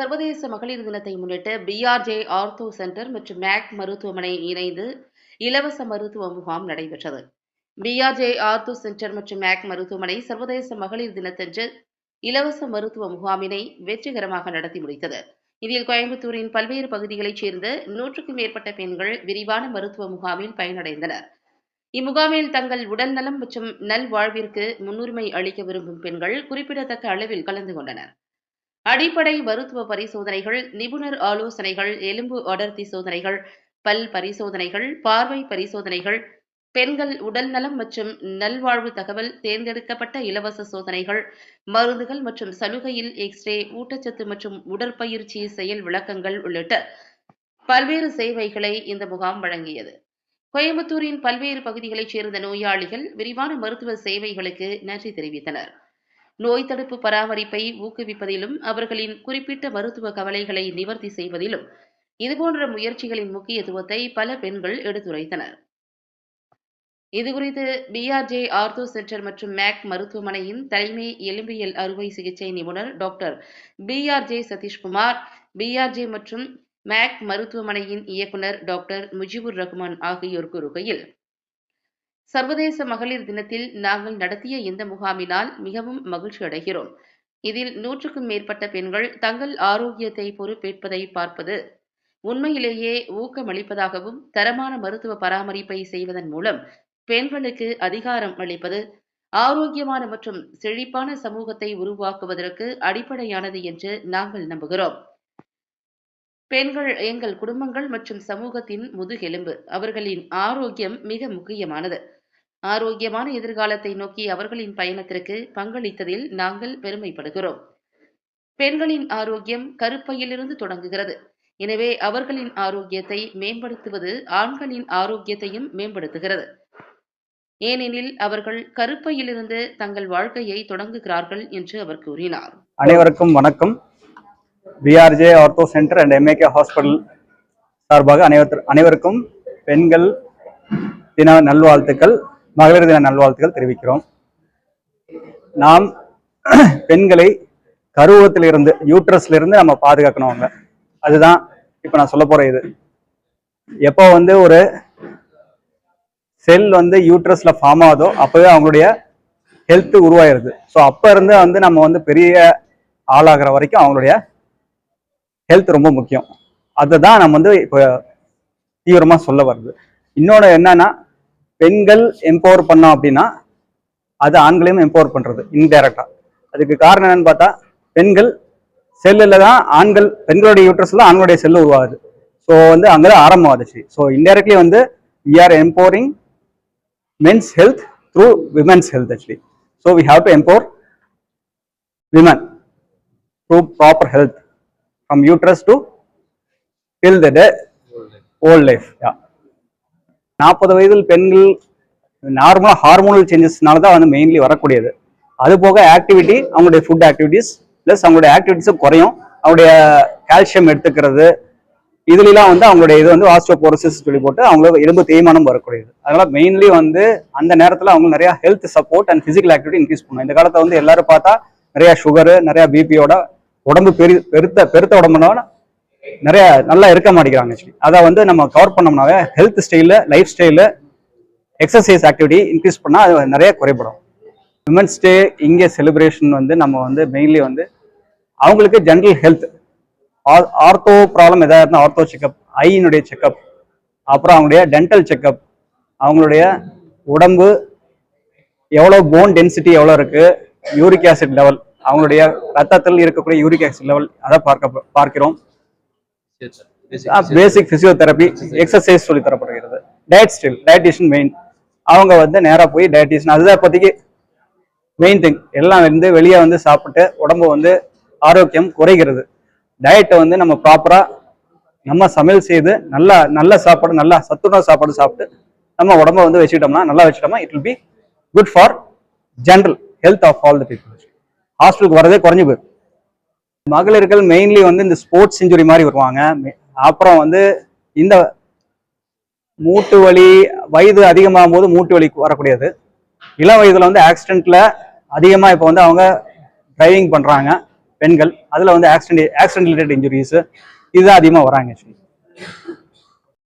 சர்வதேச மகளிர் தினத்தை முன்னிட்டு பிஆர்ஜே ஆர்த்தோ சென்டர் மற்றும் மேக் மருத்துவமனை இணைந்து இலவச மருத்துவ முகாம் நடைபெற்றது. பிஆர்ஜே ஆர்த்தோ சென்டர் மற்றும் மேக் மருத்துவமனை சர்வதேச மகளிர் தினத்தன்று இலவச மருத்துவ முகாமினை வெற்றிகரமாக நடத்தி முடித்தது. இதில் கோயம்புத்தூரின் பல்வேறு பகுதிகளைச் சேர்ந்த நூற்றுக்கும் மேற்பட்ட பெண்கள் விரிவான மருத்துவ முகாமில் பயனடைந்தனர். இம்முகாமில் தங்கள் உடல் நலம் மற்றும் நல்வாழ்விற்கு முன்னுரிமை அளிக்க விரும்பும் பெண்கள் குறிப்பிடத்தக்க அளவில் கலந்து கொண்டனர். அடிப்படை மருத்துவ பரிசோதனைகள் நிபுணர் ஆலோசனைகள் எலும்பு அடர்த்தி சோதனைகள் பல் பரிசோதனைகள் பார்வை பரிசோதனைகள் பெண்கள் உடல்நலம் மற்றும் நல்வாழ்வு தகவல் தேர்ந்தெடுக்கப்பட்ட இலவச சோதனைகள் மருந்துகள் மற்றும் சலுகையில் எக்ஸ்ரே ஊட்டச்சத்து மற்றும் உடற்பயிற்சி செயல் விளக்கங்கள் உள்ளிட்ட பல்வேறு சேவைகளை இந்த முகாம் வழங்கியது. கோயம்புத்தூரின் பல்வேறு பகுதிகளைச் சேர்ந்த நோயாளிகள் விரிவான மருத்துவ சேவைகளுக்கு நன்றி தெரிவித்தனர். நோய் தடுப்பு பராமரிப்பை ஊக்குவிப்பதிலும் அவர்களின் குறிப்பிட்ட மருத்துவ கவலைகளை நிவர்த்தி செய்வதிலும் இதுபோன்ற முயற்சிகளின் முக்கியத்துவத்தை பல பெண்கள் எடுத்துரைத்தனர். இதுகுறித்து பிஆர்ஜே ஆர்த்தோ சென்டர் மற்றும் மேக் மருத்துவமனையின் தலைமை எலும்பியல் அறுவை சிகிச்சை நிபுணர் டாக்டர் பிஆர்ஜே சதீஷ்குமார் பிஆர்ஜே மற்றும் மேக் மருத்துவமனையின் இயக்குனர் டாக்டர் முஜிபுர் ரஹ்மான் ஆகியோர் கூறுகையில் சர்வதேச மகளிர் தினத்தில் நாங்கள் நடத்திய இந்த முகாமினால் மிகவும் மகிழ்ச்சி அடைகிறோம். இதில் நூற்றுக்கும் மேற்பட்ட பெண்கள் தங்கள் ஆரோக்கியத்தை பொறுப்பேற்பதை பார்ப்பது உண்மையிலேயே ஊக்கமளிப்பதாகவும் தரமான மருத்துவ பராமரிப்பை செய்வதன் மூலம் பெண்களுக்கு அதிகாரம் அளிப்பது ஆரோக்கியமான மற்றும் செழிப்பான சமூகத்தை உருவாக்குவதற்கு அடிப்படையானது என்று நாங்கள் நம்புகிறோம். பெண்கள் எங்கள் குடும்பங்கள் மற்றும் சமூகத்தின் முதுகெலும்பு அவர்களின் ஆரோக்கியம் மிக முக்கியமானது. ஆரோக்கியமான எதிர்காலத்தை நோக்கி அவர்களின் பயணத்திற்கு பங்களித்ததில் நாங்கள் பெருமைப்படுகிறோம். பெண்களின் ஆரோக்கியம் கருப்பையிலிருந்து தொடங்குகிறது. எனவே அவர்களின் ஆரோக்கியத்தை மேம்படுத்துவது ஆண்களின் ஆரோக்கியத்தையும் மேம்படுத்துகிறது. ஏனெனில் அவர்கள் கருப்பையிலிருந்து தங்கள் வாழ்க்கையை தொடங்குகிறார்கள் என்று அவர் கூறினார். அனைவருக்கும் வணக்கம். BRJ ortho centre and MAK hospital சார்பாக அனைவர் அனைவருக்கும் பெண்கள் தின நல்வாழ்த்துக்கள். மகளிர் தின நல்வாழ்த்துக்கள் தெரிவிக்கிறோம். நாம் பெண்களை கருவத்திலிருந்து யூட்ரஸ்லிருந்து நம்ம பாதுகாக்கணும் அவங்க அதுதான் இப்போ நான் சொல்ல போகிற இது. எப்போ வந்து ஒரு செல் வந்து யூட்ரஸில் ஃபார்ம் ஆகுதோ அப்போவே அவங்களுடைய ஹெல்த் உருவாயிருது. ஸோ அப்போ இருந்து வந்து நம்ம வந்து பெரிய ஆளாகிற வரைக்கும் அவங்களுடைய ஹெல்த் ரொம்ப முக்கியம். அதுதான் நம்ம வந்து இப்போ தீவிரமாக சொல்ல வருது. இன்னொன்று என்னன்னா பெண்கள் எம்பவர் பண்ணோம் அப்படின்னா அது ஆண்களையும் எம்பவர் பண்ணுறது இன்டைரக்டாக அதுக்கு காரணம் என்னன்னு பார்த்தா பெண்கள் செல்லில் தான் ஆண்கள் பெண்களுடைய யூட்ரஸில் ஆண்களுடைய செல் உருவாகுது. ஸோ வந்து அங்கதான் ஆரம்பம் ஆகுது ஸோ இன்டைரக்ட்லி வந்து we are empowering men's health through women's health actually so we have to empower women through proper health from uterus to till the day old life யா நாற்பது வயதில் பெண்கள் நார்மலாக ஹார்மோனல் சேஞ்சஸ்னால தான் வந்து மெயின்லி வரக்கூடியது. அது போக ஆக்டிவிட்டி அவங்களுடைய ஃபுட் ஆக்டிவிட்டீஸ் ப்ளஸ் அவங்களுடைய ஆக்டிவிட்டீஸும் குறையும். அவங்களுடைய கால்சியம் எடுத்துக்கிறது. இதுலாம் வந்து அவங்களுடைய இது வந்து ஆஸ்ட்ரோபோரோசிஸ் சொல்லி போட்டு அவங்களுக்கு எலும்பு தேய்மானம் வரக்கூடியது. அதனால மெயின்லி வந்து அந்த நேரத்தில் அவங்க நிறைய health support and physical activity increase பண்ணும் இந்த காலத்தை வந்து எல்லாரும் பார்த்தா நிறைய சுகரு நிறைய பிபியோட உடம்பு பெரு பெருத்த பெருத்த உடம்புனால நிறைய நல்லா இருக்க மாட்டேங்கிறாங்க ஆக்சுவலி அதை வந்து நம்ம கவர் பண்ணோம்னாவே ஹெல்த் ஸ்டைலு லைஃப் ஸ்டைலில் எக்ஸசைஸ் ஆக்டிவிட்டி இன்க்ரீஸ் பண்ணால் அது நிறைய குறைபடும். விமன்ஸ் டே இங்கே செலிப்ரேஷன் வந்து நம்ம வந்து மெயின்லி வந்து அவங்களுக்கு ஜென்ரல் ஹெல்த் ஆர்த்தோ ப்ராப்ளம் எதாவது இருந்தால் ஆர்த்தோ செக்அப் ஐயினுடைய செக்கப் அப்புறம் அவங்களுடைய டென்டல் செக்கப் அவங்களுடைய உடம்பு எவ்வளோ போன் டென்சிட்டி எவ்வளோ இருக்கு யூரிக் ஆசிட் லெவல் அவங்களுடைய ரத்தத்தில் இருக்கக்கூடிய யூரிக் ஆசிட் லெவல் அதை பார்க்க பார்க்கிறோம். பேசிக் பிசியோதெரப்பி எக்ஸசைஸ் சொல்லி தரப்படுகிறது. டயட் ஸ்டில் டயட்டிஷியன் மெயின் அவங்க வந்து நேராக போய் டயட்டிஷியன் அதுதான் இப்போதைக்கு மெயின் திங் எல்லாம் வந்து வெளியே வந்து சாப்பிட்டு உடம்பு வந்து ஆரோக்கியம் குறைகிறது. டயட்டை வந்து நம்ம ப்ராப்பராக நம்ம சமையல் செய்து நல்லா நல்ல சாப்பாடு நல்லா சத்துணவு சாப்பாடு சாப்பிட்டு நம்ம உடம்ப வந்து வச்சுக்கிட்டோம்னா நல்லா வச்சுட்டோம்னா it will be good for general health of all the people ஹாஸ்டலுக்கு வரதே குறைஞ்சு போயிடும். மகளிர்கள் மெயின்லி வந்து இந்த ஸ்போர்ட்ஸ் இன்ஜுரி மாதிரி வருவாங்க. அப்புறம் வந்து இந்த மூட்டு வலி வயது அதிகமாகும் போது மூட்டு வலி வரக்கூடியது. இளம் வயதுல வந்து ஆக்சிடென்ட்ல அதிகமாக இப்போ வந்து அவங்க டிரைவிங் பண்றாங்க பெண்கள். அதில் வந்து ஆக்சிடென்ட் ஆக்சிடென்ட் ரிலேட்டட் இன்ஜுரிஸ் இதுதான் அதிகமாக வராங்க ஆக்சுவலி